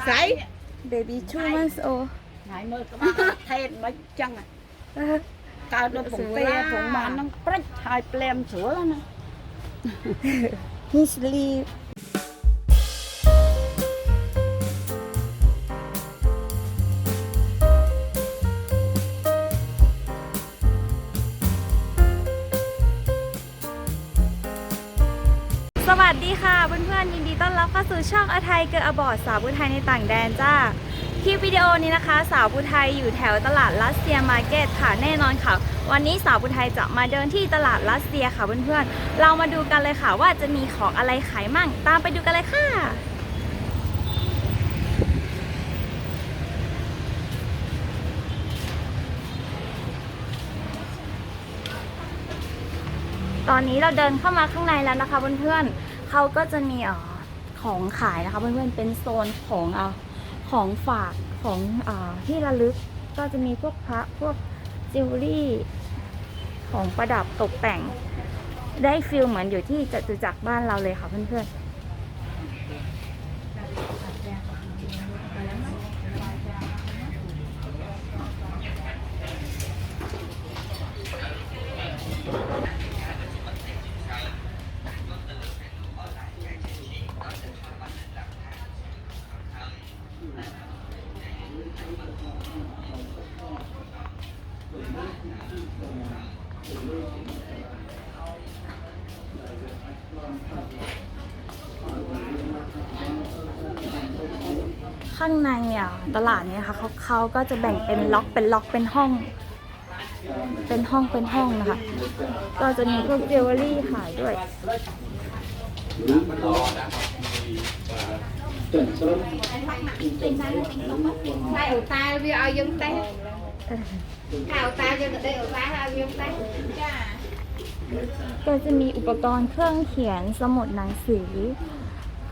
ដោយស្អី baby 2 months old ថ្ងៃមើលក្បាលថេតមិនចឹងកើតដូចពងទាពងម៉ានហ្នឹងព្រិចហើយភ្លាមជ្រុលណា he sleep อนรับเข้าสู่ช่องอาไทยเกิดอบอร์ดสาวผู้ไทยในต่างแดนจ้า คลิปวิดีโอนี้นะคะ สาวผู้ไทยอยู่แถวตลาดรัสเซียมาร์เก็ตค่ะแน่นอนค่ะ วันนี้สาวผู้ไทยจะมาเดินที่ตลาดรัสเซียค่ะเพื่อนๆ เรามาดูกันเลยค่ะว่าจะมีของอะไรขายมั่ง ตามไปดูกันเลยค่ะตอนนี้เราเดินเข้ามาข้างในแล้วนะคะเพื่อนๆเขาก็จะมีอ่อ ของขายนะคะเพื่อนๆเป็นโซนของเอ่อของฝากของเอ่อที่ระลึกก็จะมีพวกพระพวกจิวเวลรี่ของประดับตกแต่ง ได้ฟิลเหมือนอยู่ที่จตุจักรบ้านเราเลยค่ะเพื่อนๆ ข้างในเนี่ยตลาดเนี่ยค่ะเขาเขาก็จะแบ่งเป็นล็อกเป็นล็อกเป็นห้อง เป็นห้องเป็นห้องนะคะ ก็จะมีพวกจิวเวลรี่ขายด้วย tay ở tay với ai dân tay tay ở tay dân đây ở tay ai dân tay ก็จะมีอุปกรณ์เครื่องเขียนสมุดหนังสือ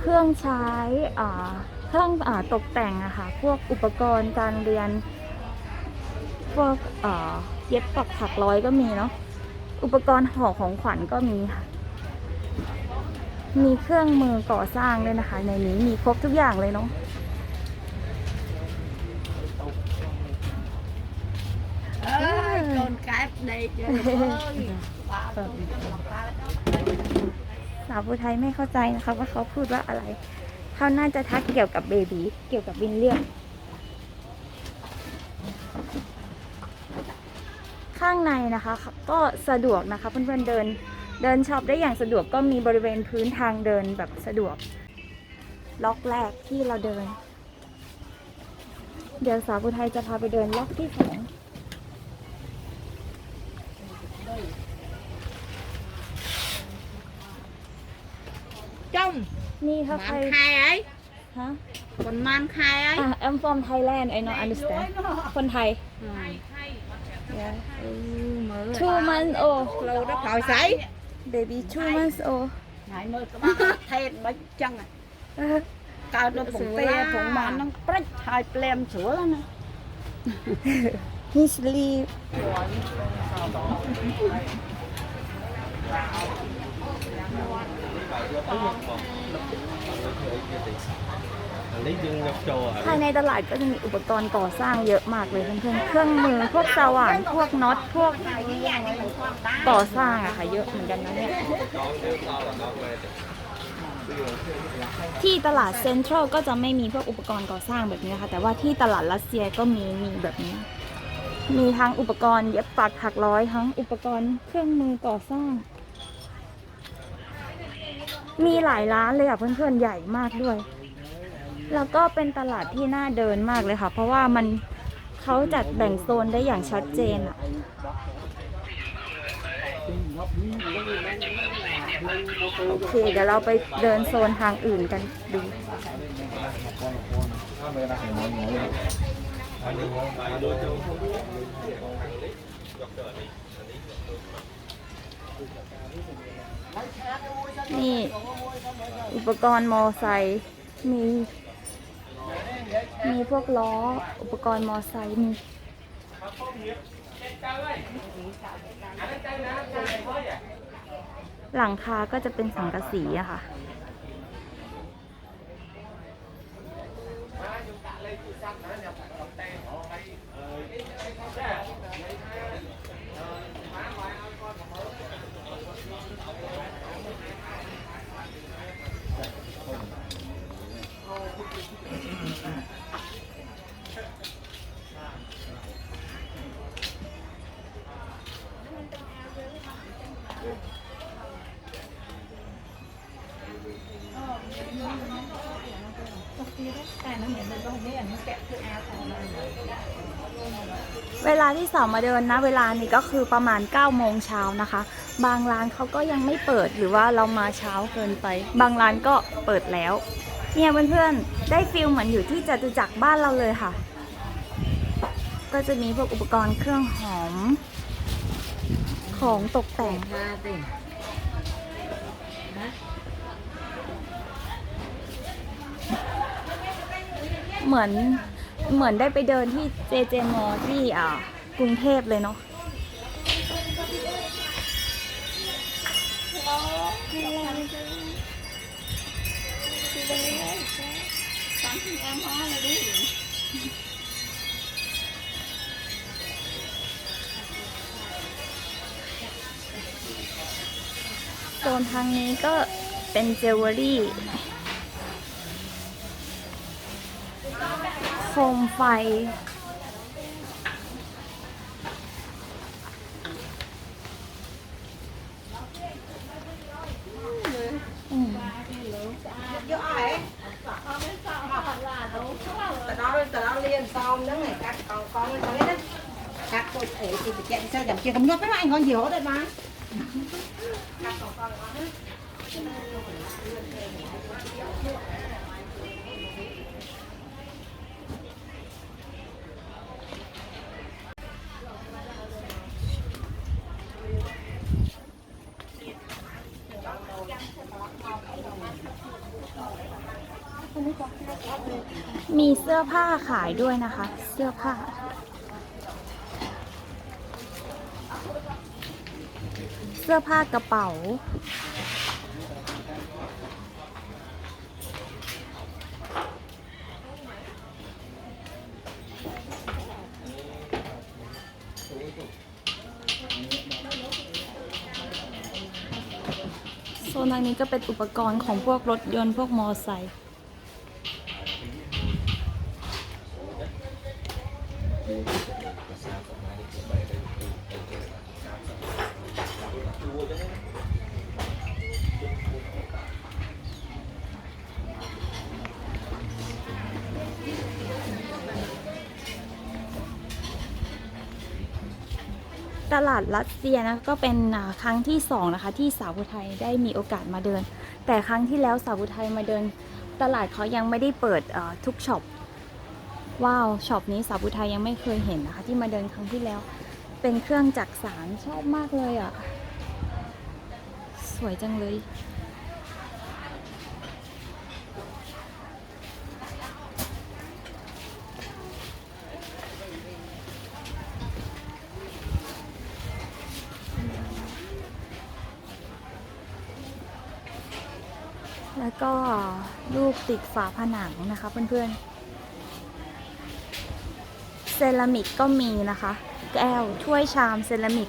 เครื่องใช้อ่าเครื่องอาตกแต่งอะค่ะ พวกอุปกรณ์การเรียน พวกอ่าเย็บปักถักร้อยก็มีเนาะ อุปกรณ์ห่อของขวัญก็มีค่ะ มีเครื่องมือก่อสร้างด้วยนะคะ ในนี้มีครบทุกอย่างเลยเนาะ ơi con cái đây chơi ơi สาวผู้ไทยไม่เข้าใจนะคะว่าเขาพูดว่าอะไร เขาน่าจะทักเกี่ยวกับเบบีเกี่ยวกับวินเลียมข้างในนะคะ ก็สะดวกนะคะเพื่อนๆเดิน เดินช็อปได้อย่างสะดวกก็มีบริเวณพื้นทางเดินแบบสะดวก ล็อกแรกที่เราเดิน เดี๋ยวสาวผู้ไทยจะพาไปเดินล็อกที่สอง trong นี่ถ้าใคร man khai ấy ฮะ còn man khai ấy อะ I'm from Thailand I know understand คนไทย ừ. yeah. ừ, mở two months old lâu đó khỏi sấy baby 2 months old ថ្ងៃមើលក្បាលថេតមិនចឹងកើតនៅពងទេពងម៉ានហ្នឹងព្រិចហើយព្រាមស្រួលណា He sleep អ lấy dương ngọc trồ ภายในตลาดก็จะมีอุปกรณ์ก่อสร้างเยอะมากเลยเพื่อนๆ เครื่องมือพวกสว่านพวกน็อตพวกก่อสร้างอะค่ะเยอะเหมือนกันนะเนี่ย ที่ตลาดเซ็นทรัลก็จะไม่มีพวกอุปกรณ์ก่อสร้างแบบนี้นะคะแต่ว่าที่ตลาดรัสเซียก็มีมีแบบนี้ มีทั้งอุปกรณ์เย็บปักถักร้อยทั้งอุปกรณ์เครื่องมือก่อสร้าง มีหลายร้านเลยอะเพื่อนๆใหญ่มากด้วย แล้วก็เป็นตลาดที่น่าเดินมากเลยค่ะ เพราะว่ามันเขาจัดแบ่งโซนได้อย่างชัดเจนอะโอเค เดี๋ยวเราไปเดินโซนทางอื่นกันดูนี่ อุปกรณ์มอไซค์มี มีพวกล้ออุปกรณ์มอไซค์มีหลังคาก็จะเป็นสังกะสีอะค่ะ เวลาที่สองมาเดินนะเวลานี้ก็คือประมาณ9โมงเช้านะคะ บางร้านเขาก็ยังไม่เปิดหรือว่าเรามาเช้าเกินไป บางร้านก็เปิดแล้ว เนี่ยเพื่อนๆได้ฟิลเหมือนอยู่ที่จตุจักรบ้านเราเลยค่ะ ก็จะมีพวกอุปกรณ์เครื่องหอม ของตกแต่ง เหมือนเหมือนได้ไปเดินที่เจเจมอที่อ่ากรุงเทพเลยเนาะโซนทางนี้ก็เป็นเจวเวลรี่ คมไฟ อืม vô ai tao nói tao nói liên xong đó này các con con nó nói đó các cô ấy thì phải chạy sao giảm kia cầm nhốt với anh con nhiều đấy mà các con con มีเสื้อผ้าขายด้วยนะคะ เสื้อผ้า เสื้อผ้ากระเป๋า โซนทางนี้ก็เป็นอุปกรณ์ของพวกรถยนต์พวกมอไซค์ ตลาดรัสเซียนะก็เป็นครั้งที่สองนะคะที่สาวอุทัยได้มีโอกาสมาเดิน แต่ครั้งที่แล้วสาวอุทัยมาเดิน ตลาดเขายังไม่ได้เปิดทุกช็อปว้าวช็อปนี้สาวอุทัยยังไม่เคยเห็นนะคะ ที่มาเดินครั้งที่แล้ว เป็นเครื่องจักสารชอบมากเลยอะ สวยจังเลย แล้วก็รูปติดฝาผนังนะคะเพื่อนๆ เซรามิกก็มีนะคะ แก้วถ้วยชามเซรามิก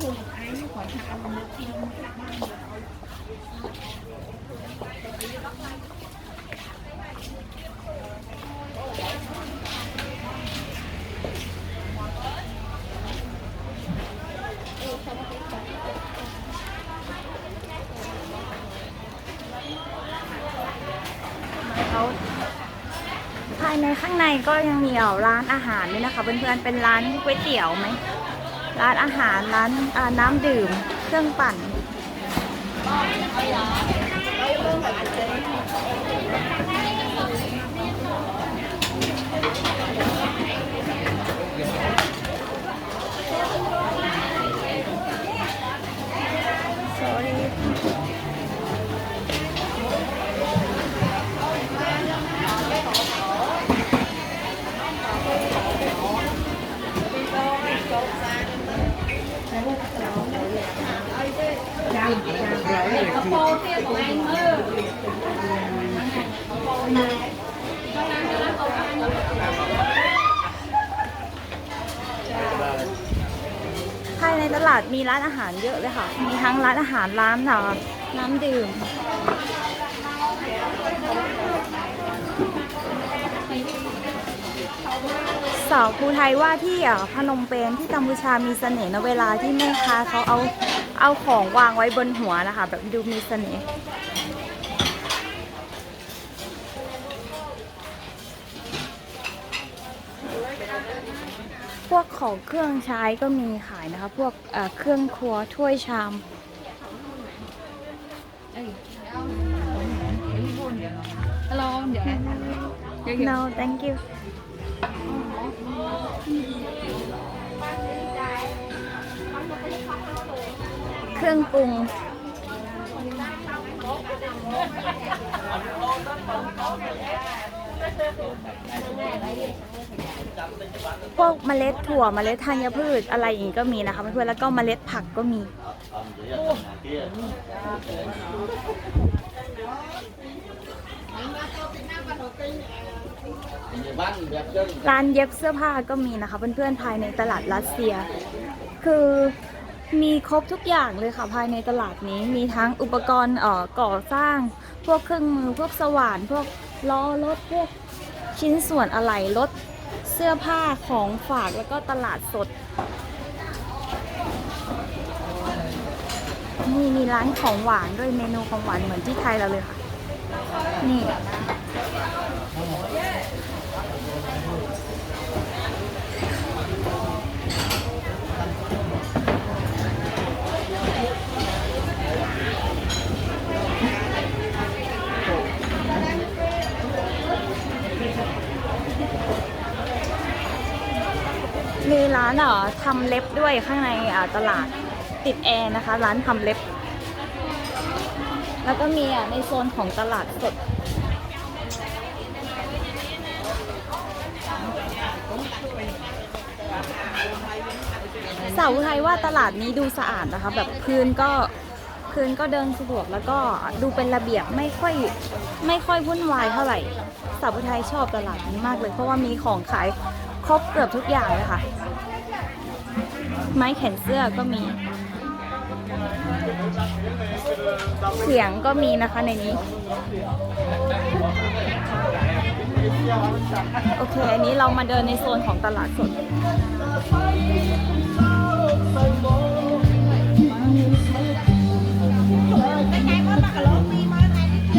thương một ai nó khỏi hạ mà mua kia nó hạ ba เขาภายในข้างในก็ยังมีเอ่อร้านอาหารด้วยนะคะ เพื่อนๆ เป็นร้านก๋วยเตี๋ยวไหม ร้านอาหารร้านน้ำดื่ม เครื่องปั่น มีร้านอาหารเยอะเลยค่ะ มีทั้งร้านอาหารร้านน้ำน้ำดื่มสาวภูไทยว่าที่อะพนมเปญที่กัมพูชามีเสน่ห์นะเวลาที่แม่ค้าเขาเอาเอาของวางไว้บนหัวนะคะ แบบดูมีเสน่ห์ วกของเครื่องใช้ก็มีขายนะคะ พวกเครื่องครัวถ้วยชาม Hello, dạ. Dạ, dạ. no thank you เครื่องปรุง พวกเมล็ดถั่วเมล็ดธัญพืชอะไรอย่างนี้ก็มีนะคะเพื่อนๆแล้วก็เมล็ดผักก็มี ร้านเย็บเสื้อผ้าก็มีนะคะเพื่อนๆภายในตลาดรัสเซีย คือมีครบทุกอย่างเลยค่ะภายในตลาดนี้มีทั้งอุปกรณ์เอ่อก่อสร้าง พวกเครื่องมือพวกสว่านพวก ล้อรถพวกชิ้นส่วนอะไหล่รถเสื้อผ้าของฝากแล้วก็ตลาดสด นี่มีร้านของหวานด้วยเมนูของหวานเหมือนที่ไทยเราเลยค่ะ นี่ มีร้านอ่อทำเล็บด้วยข้างในอ่าตลาดติดแอร์นะคะ ร้านทำเล็บ แล้วก็มีอะในโซนของตลาดสดสาวไทยว่าตลาดนี้ดูสะอาดนะคะ แบบพื้นก็พื้นก็เดินสะดวกแล้วก็ดูเป็นระเบียบไม่ค่อยไม่ค่อยวุ่นวายเท่าไหร่สาวไทยชอบตลาดนี้มากเลย เพราะว่ามีของขาย ครบเกือบทุกอย่างเลยค่ะ ไม้แขวนเสื้อก็มี เสียงก็มีนะคะในนี้ โอเค อันนี้เรามาเดินในโซนของตลาดสด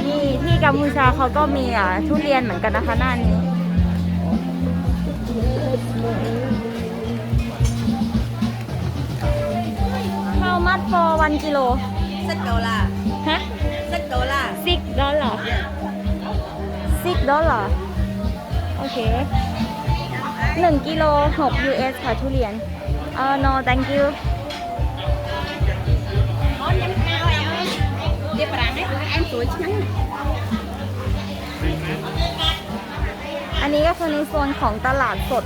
นี่ที่กัมพูชาเขาก็มีอะทุเรียนเหมือนกันนะคะหน้านี้ How much for one kilo Six dollar ฮะ Six dollar six dollar six dollar โอเคหนึ่งกิโลหก US ค่ะทุเรียน เออ no thank you Món em cao em ơi Đi bà đằng ấy em tuổi trắng อันนี้ก็คือในโซนของตลาดสด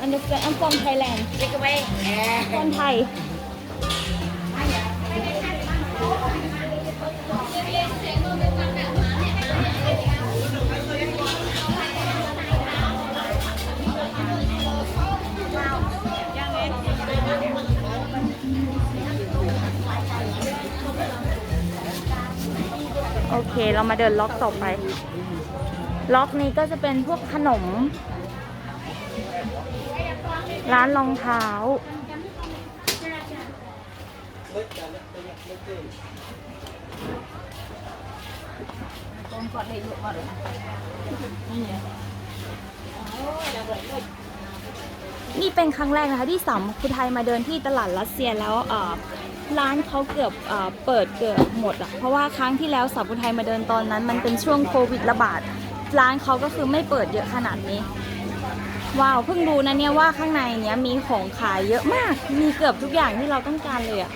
อันนี้เป็นอันฟอมไทยแลนด์ Take away คนไทย เค เรามาเดินล็อกต่อไป ล็อกนี้ก็จะเป็นพวกขนม ร้านรองเท้า นี่เป็นครั้งแรกนะคะที่สามคุณไทยมาเดินที่ตลาดรัสเซียแล้วเอ่อ ร้านเขาเกือบเออเปิดเกือบหมดอะเพราะว่าครั้งที่แล้วสาวคุณไทยมาเดินตอนนั้น มันเป็นช่วงโควิดระบาด ร้านเขาก็คือไม่เปิดเยอะขนาดนี้ ว้าวเพิ่งรู้นะเนี่ยว่าข้างในเนี้ยมีของขายเยอะมาก มีเกือบทุกอย่างที่เราต้องการเลยอะ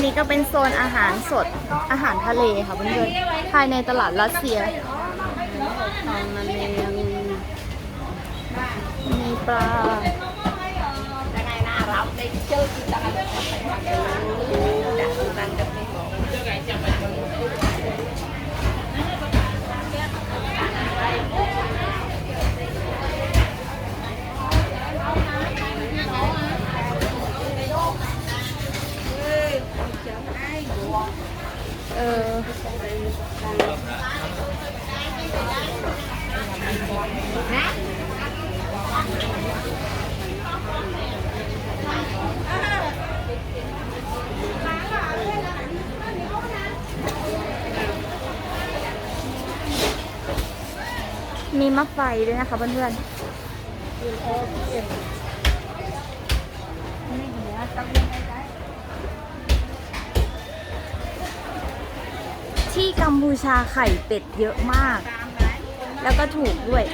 นนี้ก็เป็นโซนอาหารสดอาหารทะเลค่ะเพื่อนๆภายในตลาดรัสเซียมีปลาจะไงน่ารับได้เจอ อมีมะไฟด้วยนะคะเพื่อนๆ กัมพูชาไข่เป็ดเยอะมาก แล้วก็ถูกด้วย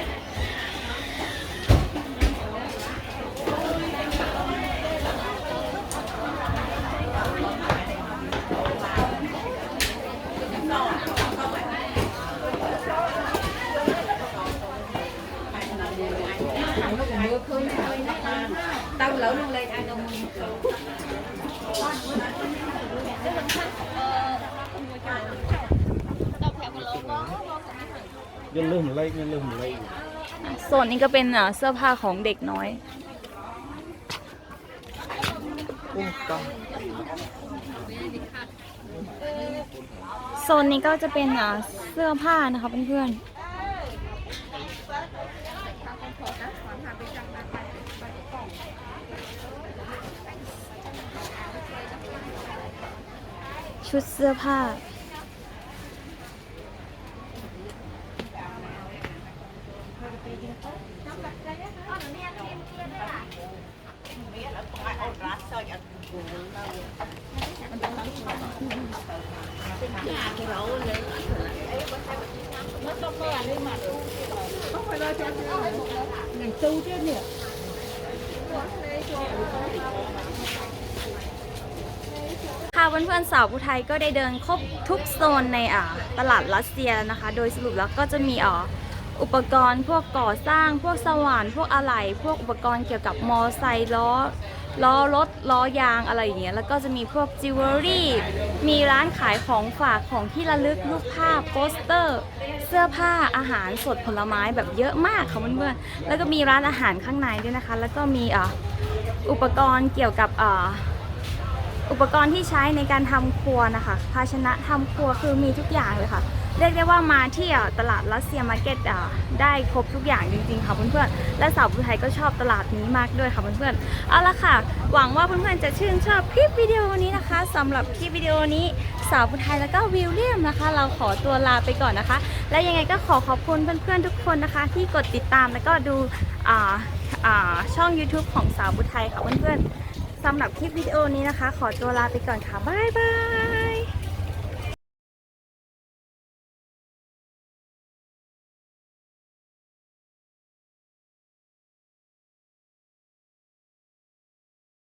tao lỡ luôn lên ăn đâu ยันลืมเล็กยันลืมเล็กโซนนี้ก็เป็นอะเสื้อผ้าของเด็กน้อยโซนนี้ก็จะเป็นอะเสื้อผ้านะคะเพื่อนๆชุดเสื้อผ้า ค่ะเพื่อนๆสาวผู้ไทยก็ได้เดินครบทุกโซนในอ่าตลาดรัสเซียแล้วนะคะ โดยสรุปแล้วก็จะมีอ่าอุปกรณ์พวกก่อสร้างพวกสว่านพวกอะไหล่พวกอุปกรณ์เกี่ยวกับมอไซค์ล้อ ล้อรถล้อยางอะไรอย่างเงี้ยแล้วก็จะมีพวกจิวเวลรี่มีร้านขายของฝากของที่ระลึกรูปภาพโปสเตอร์ เสื้อผ้าอาหารสดผลไม้แบบเยอะมากค่ะเพื่อนๆแล้วก็มีร้านอาหารข้างในด้วยนะคะ แล้วก็มีอ่อุปกรณ์เกี่ยวกับ อุปกรณ์ที่ใช้ในการทำครัวนะคะ ภาชนะทำครัวคือมีทุกอย่างเลยค่ะ เรียกได้ว่ามาที่ตลาดรัสเซียมาร์เก็ตได้ครบทุกอย่างจริงๆค่ะเพื่อนๆ และสาวผู้ไทยก็ชอบตลาดนี้มากด้วยค่ะเพื่อนๆ เอาละค่ะ หวังว่าเพื่อนๆจะชื่นชอบคลิปวิดีโอนี้นะคะสำหรับคลิปวิดีโอนี้สาวผู้ไทยแล้วก็วิลเลียมนะคะ เราขอตัวลาไปก่อนนะคะ และยังไงก็ขอขอบคุณเพื่อนๆทุกคนนะคะ ที่กดติดตามแล้วก็ดูช่อง YouTube ของสาวผู้ไทยค่ะเพื่อนๆ สำหรับคลิปวิดีโอนี้นะคะ ขอตัวลาไปก่อนค่ะ บ๊ายบาย